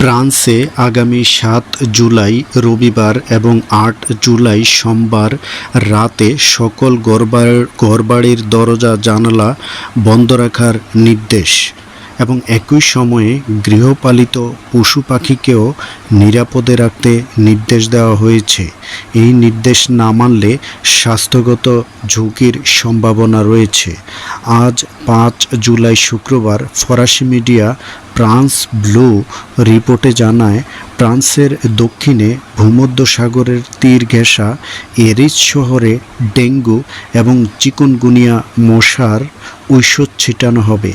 ফ্রান্সে আগামী সাত জুলাই রবিবার এবং আট জুলাই সোমবার রাতে সকল ঘরবা- ঘরবাড়ির দরজা জানালা বন্ধ রাখার নির্দেশ। এবং একই সময়ে গৃহপালিত পশু পাখিকেও নিরাপদে রাখতে নির্দেশ দেওয়া হয়েছে। এই নির্দেশ না মানলে স্বাস্থ্যগত ঝুঁকির সম্ভাবনা রয়েছে। আজ পাঁচ জুলাই শুক্রবার ফরাসি মিডিয়া ফ্রান্স ব্লু রিপোর্টে জানায়, ফ্রান্সের দক্ষিণে ভূমধ্যসাগরের তীর ঘেঁষা এরিজ শহরে ডেঙ্গু এবং চিকুনগুনিয়া মশার ঔষধ ছিটানো হবে।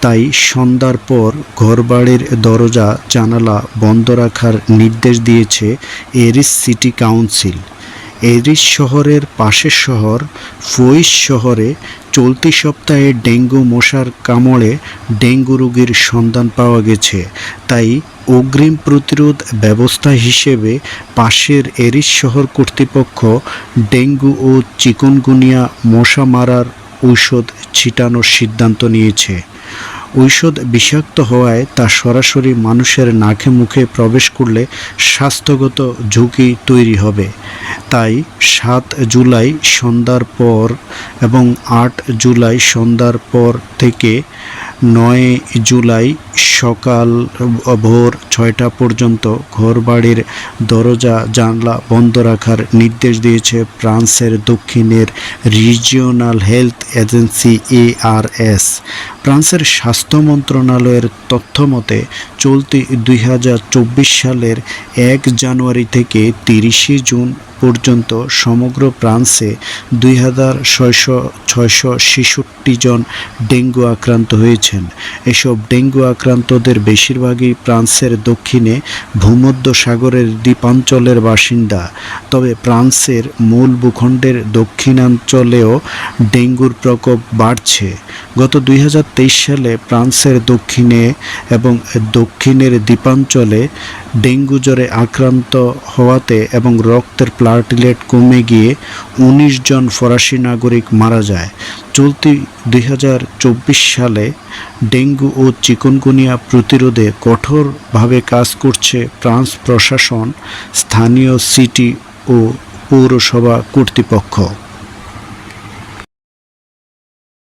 তাই সন্ধ্যার পর ঘরবাড়ির দরজা, জানালা বন্ধ রাখার নির্দেশ দিয়েছে এরিস সিটি কাউন্সিল। এরিস শহরের পাশের শহর ফোইস শহরে চলতি সপ্তাহে ডেঙ্গু মশার কামড়ে ডেঙ্গু রোগীর সন্ধান পাওয়া গেছে। তাই অগ্রিম প্রতিরোধ ব্যবস্থা হিসেবে পাশের এরিস শহর কর্তৃপক্ষ ডেঙ্গু ও চিকুনগুনিয়া মশা মারার ঔষধ ছিটানোর সিদ্ধান্ত নিয়েছে। ঔষধ বিষাক্ত হওয়ায় তা সরাসরি মানুষের নাকে মুখে প্রবেশ করলে স্বাস্থ্যগত ঝুঁকি তৈরি হবে। তাই সাত জুলাই সন্ধ্যার পর এবং আট জুলাই সন্ধ্যার পর থেকে নয় জুলাই সকাল ভোর ছয়টা পর্যন্ত ঘরবাড়ির দরজা, জানলা বন্ধ রাখার নির্দেশ দিয়েছে ফ্রান্সের দক্ষিণের রিজিওনাল হেলথ এজেন্সি এআরএস ফ্রান্সের স্বাস্থ্য মন্ত্রণালয়ের তথ্য মতে, চলতি দুই হাজার চব্বিশ সালের এক জানুয়ারি থেকে তিরিশে জুন পর্যন্ত সমগ্র ফ্রান্সে দুই হাজার ছয়শো ছয়শো ছেষট্টি জন ডেঙ্গু আক্রান্ত হয়েছেন। এসব ডেঙ্গু আক্রান্তদের বেশিরভাগই ফ্রান্সের দক্ষিণে ভূমধ্য সাগরের দ্বীপাঞ্চলের বাসিন্দা। তবে ফ্রান্সের মূল ভূখণ্ডের দক্ষিণাঞ্চলেও ডেঙ্গুর প্রকোপ বাড়ছে। গত দুই হাজার তেইশ সালে ফ্রান্সের দক্ষিণে এবং দক্ষিণের দ্বীপাঞ্চলে ডেঙ্গু জ্বরে আক্রান্ত হওয়াতে এবং রক্তের প্লাটিলেট কমে গিয়ে উনিশ জন ফরাসি নাগরিক মারা যায়। চলতি দুই হাজার চব্বিশ সালে ডেঙ্গু ও চিকনগুনিয়া প্রতিরোধে কঠোরভাবে কাজ করছে ফ্রান্স প্রশাসন, স্থানীয় সিটি ও পৌরসভা কর্তৃপক্ষ।